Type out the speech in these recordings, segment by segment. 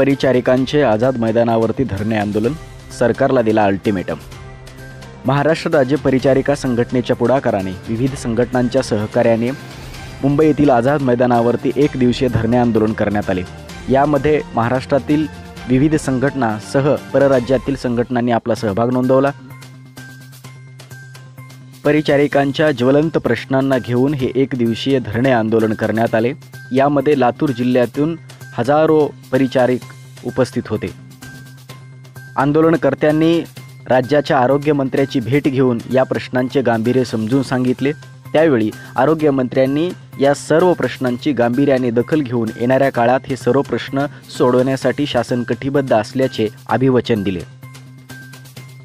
परिचारिकांचे आझाद मैदानावरती धरणे आंदोलन सरकारला दिला अल्टिमेटम. महाराष्ट्र राज्य परिचारिका संघटनेच्या पुढाकाराने विविध संघटनांच्या सहकार्याने मुंबई येथील आझाद मैदानावरती एक दिवसीय धरणे आंदोलन करण्यात आले. यामध्ये महाराष्ट्रातील विविध संघटना सह परराज्यातील संघटनांनी आपला सहभाग नोंदवला. परिचारिकांच्या ज्वलंत प्रश्नांना घेऊन हे एक दिवसीय धरणे आंदोलन करण्यात आले. यामध्ये लातूर जिल्ह्यातून हजारो परिचारिक उपस्थित होते. आंदोलनकर्त्यांनी राज्याच्या आरोग्यमंत्र्याची भेट घेऊन या प्रश्नांचे गांभीर्य समजून सांगितले. त्यावेळी आरोग्यमंत्र्यांनी या सर्व प्रश्नांची गांभीर्याने दखल घेऊन येणाऱ्या काळात हे सर्व प्रश्न सोडवण्यासाठी शासन कटिबद्ध असल्याचे अभिवचन दिले.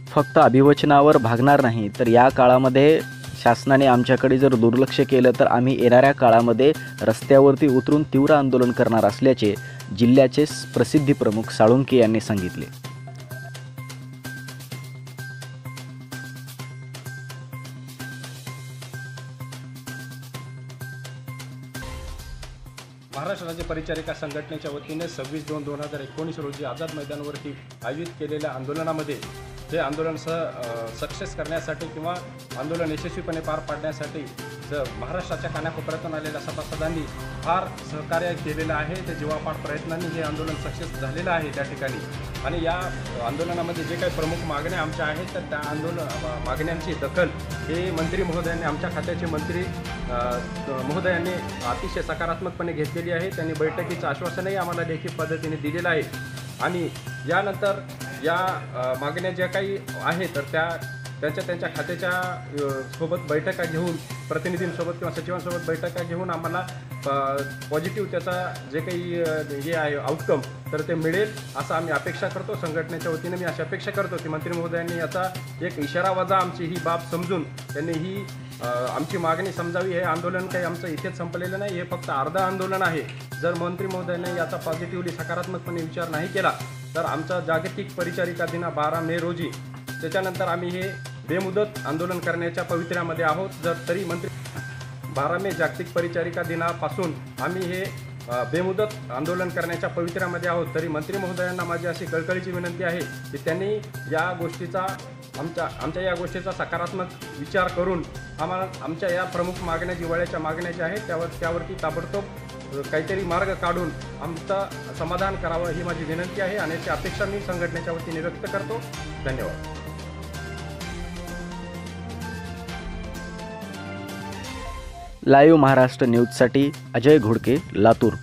फक्त अभिवचनावर भागणार नाही तर या काळामध्ये शासनाने आमच्याकडे जर दुर्लक्ष केलं तर आम्ही येणाऱ्या काळामध्ये रस्त्यावरती उतरून तीव्र आंदोलन करणार असल्याचे जिल्ह्याचे प्रसिद्धी प्रमुख साळुंके यांनी सांगितले. महाराष्ट्र राज्य परिचारिका संघटनेच्या वतीने सव्वीस दोन दोन हजार एकोणीस रोजी आझाद मैदानावरती आयोजित केलेल्या आंदोलनामध्ये ते आंदोलन स सक्सेस करण्यासाठी किंवा आंदोलन यशस्वीपणे पार पाडण्यासाठी ज महाराष्ट्राच्या कानाकोपऱ्यातून आलेल्या सभासदांनी फार सहकार्य केलेलं आहे. ते जीवापाड प्रयत्नांनी हे आंदोलन सक्सेस झालेलं आहे त्या ठिकाणी. आणि या आंदोलनामध्ये जे काही प्रमुख मागण्या आमच्या आहेत तर त्या आंदोलन मागण्यांची दखल हे मंत्री महोदयांनी आमच्या खात्याचे मंत्री महोदयांनी अतिशय सकारात्मकपणे घेतलेली आहे. त्यांनी बैठकीचं आश्वासनही आम्हाला लेखी पद्धतीने दिलेलं आहे. आणि यानंतर या मागण्या ज्या काही आहेत तर त्या त्यांच्या त्यांच्या खात्याच्या सोबत बैठका घेऊन प्रतिनिधींसोबत किंवा सचिवांसोबत बैठका घेऊन आम्हाला पॉझिटिव्ह त्याचा जे काही हे आहे आउटकम तर ते मिळेल असं आम्ही अपेक्षा करतो. संघटनेच्या वतीने मी अशी अपेक्षा करतो की मंत्री महोदयांनी याचा एक इशारा वजा आमची ही बाब समजून त्यांनी ही आमची मागणी समजावी. हे आंदोलन काही आमचं इथेच संपलेलं नाही हे फक्त अर्ध आंदोलन आहे. जर मंत्री महोदयांनी याचा पॉझिटिव्हली सकारात्मकपणे विचार नाही केला तर आमचा जागतिक परिचारिका दिना बारा मे रोजी. त्याच्यानंतर आम्ही हे बेमुदत आंदोलन करण्याच्या पवित्र्यामध्ये आहोत. जर तरी मंत्री बारा मे जागतिक परिचारिका दिनापासून आम्ही हे बेमुदत आंदोलन करण्याच्या पवित्र्यामध्ये आहोत. तरी मंत्री महोदयांना माझी अशी कळकळीची विनंती आहे की त्यांनी या गोष्टीचा आमच्या आमच्या या गोष्टीचा सकारात्मक विचार करून आम्हाला आमच्या या प्रमुख मागण्या जिवाळ्याच्या मागण्या ज्या आहेत त्यावर त्यावरती ताबडतोब काहीतरी मार्ग काढून आमचं समाधान करावं ही माझी विनंती आहे. आणि याची अपेक्षा मी संघटनेच्या वतीने व्यक्त करतो. धन्यवाद. लाईव्ह महाराष्ट्र न्यूजसाठी अजय घोडके लातूर.